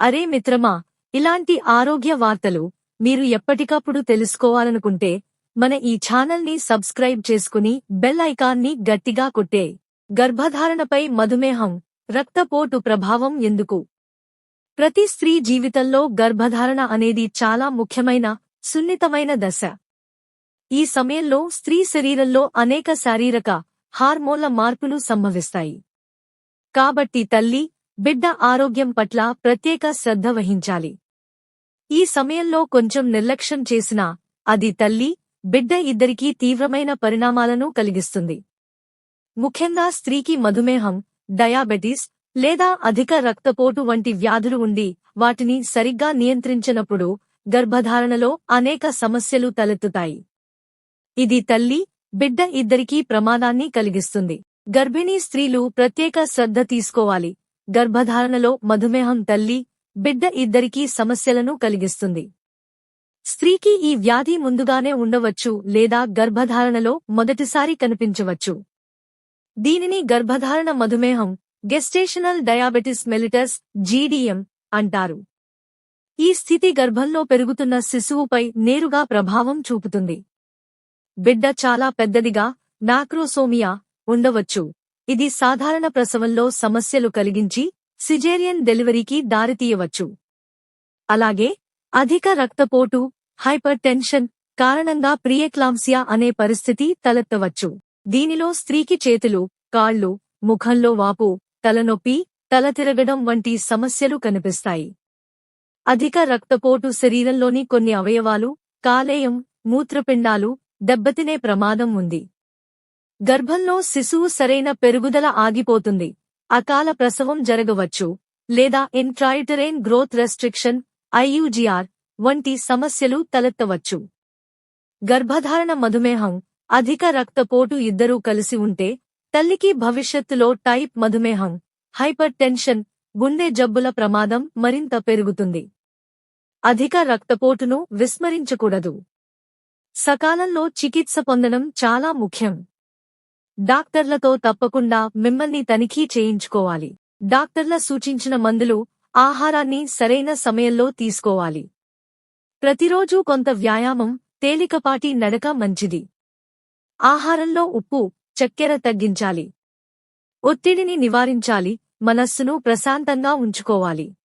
అరే మిత్రమా ఇలాంటి ఆరోగ్య వార్తలు మీరు ఎప్పటికప్పుడు తెలుసుకోవాలనుకుంటే మన ఈ ఛానల్ని సబ్స్క్రైబ్ చేసుకుని బెల్ ఐకాన్ని గట్టిగా కొట్టే. గర్భధారణపై మధుమేహం రక్తపోటు ప్రభావం ఎందుకు? ప్రతి స్త్రీ జీవితంలో గర్భధారణ అనేది చాలా ముఖ్యమైన సున్నితమైన దశ. ఈ సమయంలో స్త్రీ శరీరంలో అనేక శారీరక హార్మోన్ల మార్పులు సంభవిస్తాయి. కాబట్టి తల్లి బిడ్డ ఆరోగ్యం పట్ల ప్రత్యేక శ్రద్ధ వహించాలి. ఈ సమయంలో కొంచెం నిర్లక్ష్యం చేసినా అది తల్లి బిడ్డ ఇద్దరికీ తీవ్రమైన పరిణామాలను కలిగిస్తుంది. ముఖ్యంగా స్త్రీకి మధుమేహం డయాబెటీస్ లేదా అధిక రక్తపోటు వంటి వ్యాధులు ఉండి వాటిని సరిగ్గా నియంత్రించినప్పుడు గర్భధారణలో అనేక సమస్యలు తలెత్తుతాయి. ఇది తల్లి బిడ్డ ఇద్దరికీ ప్రమాదాన్ని కలిగిస్తుంది. గర్భిణీ స్త్రీలు ప్రత్యేక శ్రద్ధ తీసుకోవాలి. గర్భధారణలో మధుమేహం తల్లి బిడ్డ ఇద్దరికీ సమస్యలను కలిగిస్తుంది. స్త్రీకి ఈ వ్యాధి ముందుగానే ఉండవచ్చు లేదా గర్భధారణలో మొదటిసారి కనిపించవచ్చు. దీనిని గర్భధారణ మధుమేహం గెస్టేషనల్ డయాబెటిస్ మెలిటస్ జీడీఎం అంటారు. ఈ స్థితి గర్భంలో పెరుగుతున్న శిశువుపై నేరుగా ప్రభావం చూపుతుంది. బిడ్డ చాలా పెద్దదిగా నాక్రోసోమియా ఉండవచ్చు. ఇది సాధారణ ప్రసవంలో సమస్యలు కలిగించి సిజేరియన్ డెలివరీకి దారితీయవచ్చు అలాగే అధిక రక్తపోటు హైపర్ టెన్షన్ కారణంగా ప్రియక్లాంసియా అనే పరిస్థితి తలెత్తవచ్చు. దీనిలో స్త్రీకి చేతులు కాళ్ళు ముఖంలో వాపు తలనొప్పి తల తిరగడం వంటి సమస్యలు కనిపిస్తాయి. అధిక రక్తపోటు శరీరంలోని కొన్ని అవయవాలు కాలేయం మూత్రపిండాలు దెబ్బతినే ప్రమాదం ఉంది. గర్భంలో శిశువు సరైన పెరుగుదల ఆగిపోతుంది. అకాల ప్రసవం జరగవచ్చు. లేదా ఇంట్రాయిటరైన్ గ్రోత్ రెస్ట్రిక్షన్ ఐయుజిఆర్ వంటి సమస్యలు తలెత్తవచ్చు. గర్భధారణ మధుమేహం అధిక రక్తపోటు ఇద్దరూ కలిసి ఉంటే తల్లికి భవిష్యత్తులో టైప్ మధుమేహం హైపర్ టెన్షన్ గుండె జబ్బుల ప్రమాదం మరింత పెరుగుతుంది. అధిక రక్తపోటును విస్మరించకూడదు. సకాలంలో చికిత్స పొందడం చాలా ముఖ్యం. డాక్టర్లతో తప్పకుండా మిమ్మల్ని తనిఖీ చేయించుకోవాలి. డాక్టర్ల సూచించిన మందులు ఆహారాన్ని సరైన సమయంలో తీసుకోవాలి. ప్రతిరోజూ కొంత వ్యాయామం తేలికపాటి నడక మంచిది. ఆహారంలో ఉప్పు చక్కెర తగ్గించాలి. ఒత్తిడిని నివారించాలి మనస్సును ప్రశాంతంగా ఉంచుకోవాలి.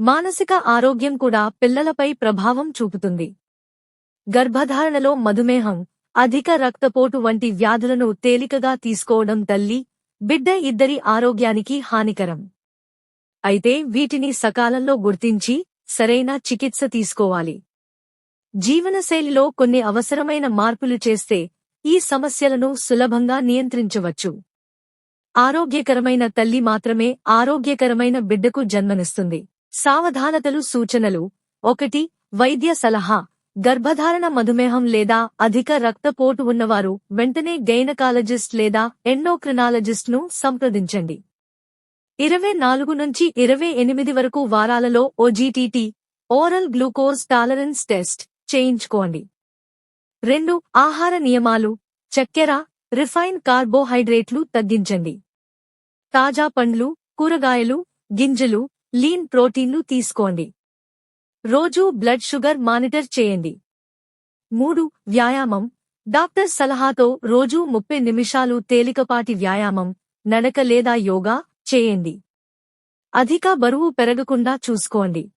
మానసిక ఆరోగ్యం కూడా పిల్లలపై ప్రభావం చూపుతుంది. గర్భధారణలో మధుమేహం అధిక రక్తపోటు వంటి వ్యాధులను తేలికగా తీసుకోవడం తల్లి బిడ్డ ఇద్దరి ఆరోగ్యానికి హానికరం. అయితే వీటిని సకాలంలో గుర్తించి సరైన చికిత్స తీసుకోవాలి. జీవనశైలిలో కొన్ని అవసరమైన మార్పులు చేస్తే ఈ సమస్యలను సులభంగా నియంత్రించవచ్చు. ఆరోగ్యకరమైన తల్లి మాత్రమే ఆరోగ్యకరమైన బిడ్డకు జన్మనిస్తుంది. సావధానతలు సూచనలు. ఒకటి వైద్య సలహా. గర్భధారణ మధుమేహం లేదా అధిక రక్తపోటు ఉన్నవారు వెంటనే గైనకాలజిస్ట్ లేదా ఎండోక్రినాలజిస్ట్ను సంప్రదించండి. ఇరవై నాలుగు నుంచి ఇరవై ఎనిమిది వరకు వారాలలో OGTT oral glucose tolerance test చేయించుకోండి. రెండు ఆహార నియమాలు చక్కెర రిఫైన్ కార్బోహైడ్రేట్లు తగ్గించండి. తాజా పండ్లు కూరగాయలు గింజలు లీన్ ప్రోటీన్లు తీసుకోండి. రోజూ బ్లడ్ షుగర్ మానిటర్ చేయండి. మూడు వ్యాయామం. డాక్టర్ సలహాతో రోజూ ముప్పై నిమిషాలు తేలికపాటి వ్యాయామం నడక లేదా యోగా చేయండి. అధిక బరువు పెరగకుండా చూసుకోండి.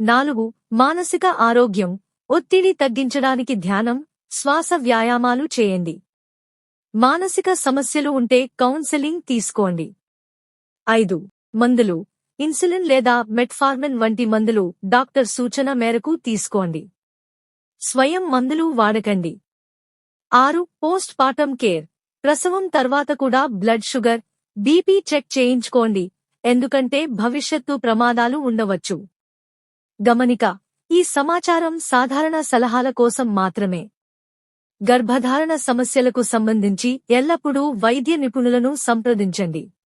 నాలుగు మానసిక ఆరోగ్యం. ఒత్తిడి తగ్గించడానికి ధ్యానం శ్వాస వ్యాయామాలు చేయండి. మానసిక సమస్యలు ఉంటే కౌన్సెలింగ్ తీసుకోండి. ఐదు మందులు. ఇన్సులిన్ లేదా మెట్ఫార్మిన్ వంటి మందులు డాక్టర్ సూచన మేరకు తీసుకోండి. స్వయం మందులు వాడకండి. ఆరు పోస్ట్ పార్టం కేర్. ప్రసవం తర్వాత కూడా బ్లడ్ షుగర్ బీపీ చెక్ చేయించుకోండి. ఎందుకంటే భవిష్యత్తు ప్రమాదాలు ఉండవచ్చు. గమనిక ఈ సమాచారం సాధారణ సలహాల కోసం మాత్రమే. గర్భధారణ సమస్యలకు సంబంధించి ఎల్లప్పుడూ వైద్య నిపుణులను సంప్రదించండి.